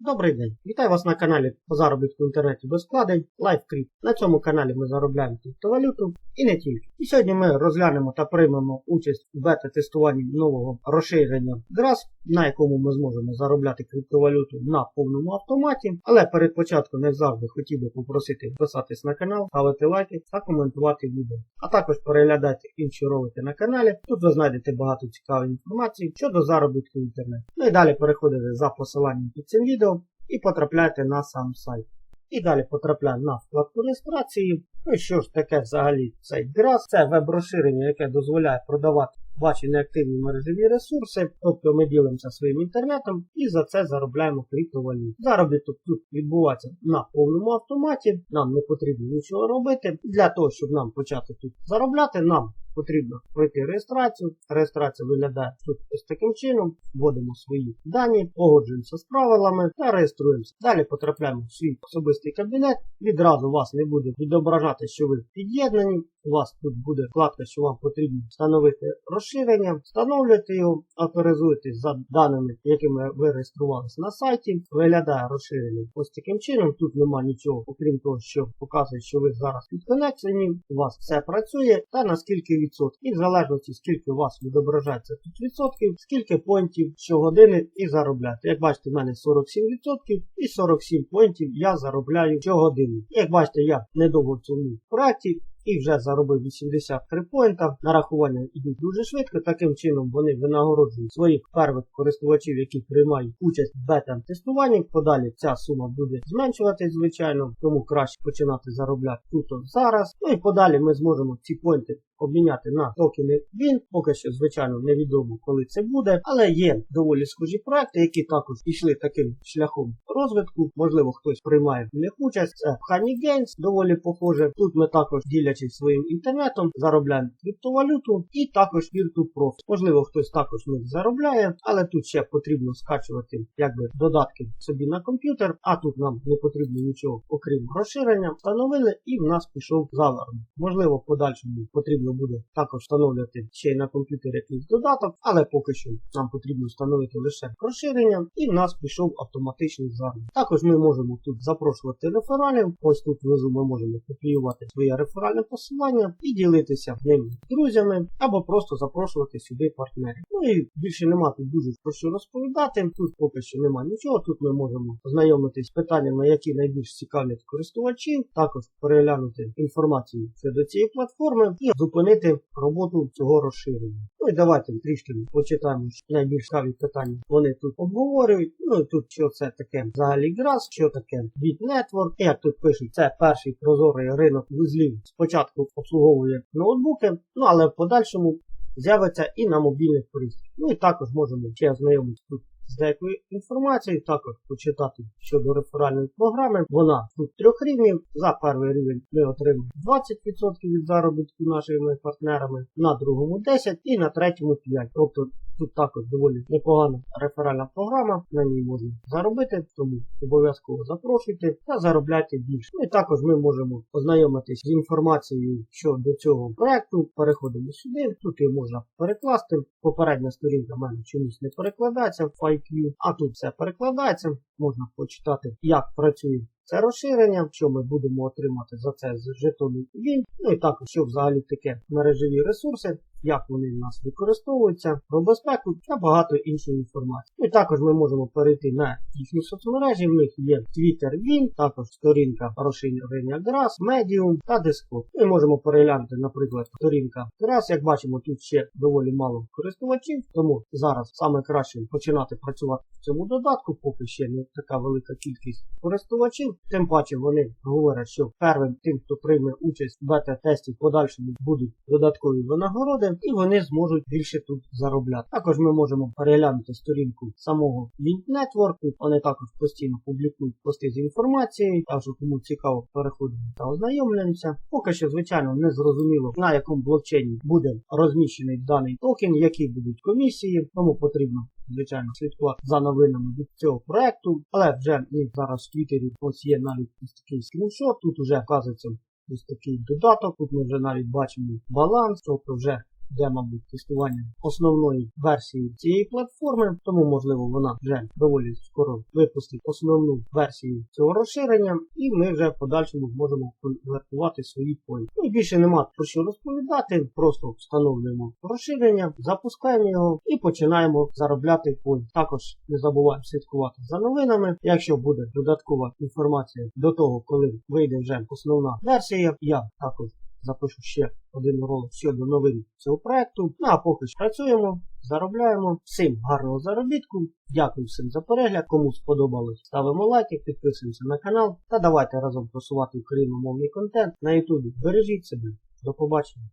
Добрий день! Вітаю вас на каналі по заробітку в інтернеті без вкладень LiveCrypt. На цьому каналі ми заробляємо криптовалюту і не тільки. І сьогодні ми розглянемо та приймемо участь у бета-тестуванні нового розширення GRAS, на якому ми зможемо заробляти криптовалюту на повному автоматі. Але перед початком, як завжди, хотів би попросити підписатись на канал, ставити лайки та коментувати відео. А також переглядайте інші ролики на каналі. Тут ви знайдете багато цікавої інформації щодо заробітку в інтернеті. Ну і далі переходите за посиланням під цим відео і потрапляєте на сам сайт. І далі потрапляємо на вкладку реєстрації. Ну і що ж таке взагалі цей GRAS? Це веб-розширення, яке дозволяє продавати ваші неактивні мережеві ресурси. Тобто ми ділимося своїм інтернетом і за це заробляємо криптовалюту. Заробіток тут відбувається на повному автоматі. Нам не потрібно нічого робити. Для того, щоб нам почати тут заробляти, нам потрібно пройти реєстрацію. Реєстрація виглядає тут ось таким чином. Вводимо свої дані, погоджуємося з правилами та реєструємося. Далі потрапляємо в свій особистий кабінет. Відразу вас не буде відображати, що ви під'єднані. У вас тут буде вкладка, що вам потрібно встановити розширення, встановлюєте його, авторизуєтесь за даними, якими ви реєструвалися на сайті. Виглядає розширення ось таким чином. Тут нема нічого, окрім того, що показує, що ви зараз підконексені, у вас все працює та наскільки. І в залежності, скільки у вас відображається тут відсотків, скільки поінтів щогодини і заробляти. Як бачите, в мене 47% і 47 поінтів я заробляю щогодини. Як бачите, я недовго в цьому проєкті і вже заробив 83 поінта. Нарахування йдуть дуже швидко. Таким чином вони винагороджують своїх первих користувачів, які приймають участь в бета-тестуванні. Подалі ця сума буде зменшуватись, звичайно, тому краще починати заробляти тут зараз. Ну і подалі ми зможемо ці поінти обміняти на токени він. Поки що, звичайно, невідомо, коли це буде, але є доволі схожі проекти, які також йшли таким шляхом розвитку. Можливо, хтось приймає в них участь. Це Honey Games, доволі похоже. Тут ми також ділячись своїм інтернетом, заробляємо криптовалюту і також VirtuProf. Можливо, хтось також них заробляє, але тут ще потрібно скачувати якби додатки собі на комп'ютер, а тут нам не потрібно нічого, окрім розширення. Встановили і в нас пішов завернув. Можливо, в подальшому потрібно потрібно буде також встановлювати ще й на комп'ютер якийсь додаток, але поки що нам потрібно встановити лише розширення, і в нас пішов автоматичний загін. Також ми можемо тут запрошувати рефералів. Ось тут внизу ми можемо копіювати своє реферальне посилання і ділитися ним з друзями, або просто запрошувати сюди партнерів. Ну і більше нема тут дуже про що розповідати. Тут поки що нема нічого. Тут ми можемо ознайомитись з питаннями, які найбільш цікавлять користувачів, також переглянути інформацію щодо цієї платформи і зупинити зупинити роботу цього розширення. Ну і давайте трішки почитаємо найбільш цікаві питання. Вони тут обговорюють. Ну і тут що це таке взагалі грас, що таке Bit Network. Як тут пишуть, це перший прозорий ринок вузлів. Спочатку обслуговує ноутбуки, ну але в подальшому з'явиться і на мобільних пристроях. Ну і також можемо ще ознайомитися тут з деякою інформацією, також почитати щодо реферальної програми. Вона тут трьох рівнів. За перший рівень ми отримаємо 20% від заробітку нашими партнерами, на другому 10% і на третьому 5%. Тобто Тут також доволі непогана реферальна програма, на ній можна заробити, тому обов'язково запрошуйте та заробляйте більше. Ну і також ми можемо познайомитись з інформацією щодо цього проекту. Переходимо сюди, тут її можна перекласти. Попередня сторінка в мене чомусь не перекладається в FIQ, а тут все перекладається. Можна почитати, як працює це розширення, що ми будемо отримати за це з жетону він. Ну і також, що взагалі таке мережеві ресурси, як вони в нас використовуються, про безпеку та багато іншої інформації. Ну і також ми можемо перейти на їхні соцмережі. В них є Twitter Він, також сторінка розширення GRAS, Medium та Discord. Ми можемо переглянути, наприклад, сторінка GRAS. Як бачимо, тут ще доволі мало користувачів, тому зараз саме краще починати працювати в цьому додатку, поки ще не така велика кількість користувачів. Тим паче вони говорять, що первим тим, хто прийме участь в бета-тесті, в подальшому будуть додаткові винагороди і вони зможуть більше тут заробляти. Також ми можемо переглянути сторінку самого Link Network. Вони також постійно публікують пости з інформацією, так що кому цікаво переходимо та ознайомлюємося. Поки що, звичайно, не зрозуміло, на якому блокчейні буде розміщений даний токен, які будуть комісії, тому потрібно. Звичайно, слідкувати за новинами від цього проекту, але вже і зараз в Твіттері ось є навіть ось такий скріншот. Тут вже вказується ось такий додаток. Тут ми вже навіть бачимо баланс, тобто вже де, мабуть, тестування основної версії цієї платформи, тому, можливо, вона вже доволі скоро випустить основну версію цього розширення, і ми вже в подальшому зможемо конвертувати свої поінти. Ну більше нема про що розповідати, просто встановлюємо розширення, запускаємо його і починаємо заробляти поінт. Також не забуваємо слідкувати за новинами. Якщо буде додаткова інформація до того, коли вийде вже основна версія, я також запишу ще один ролик щодо новин цього проекту. Ну а поки що працюємо, заробляємо. Всім гарного заробітку. Дякую всім за перегляд. Кому сподобалось, ставимо лайки, підписуємося на канал та давайте разом просувати україномовний контент на Ютубі. Бережіть себе. До побачення.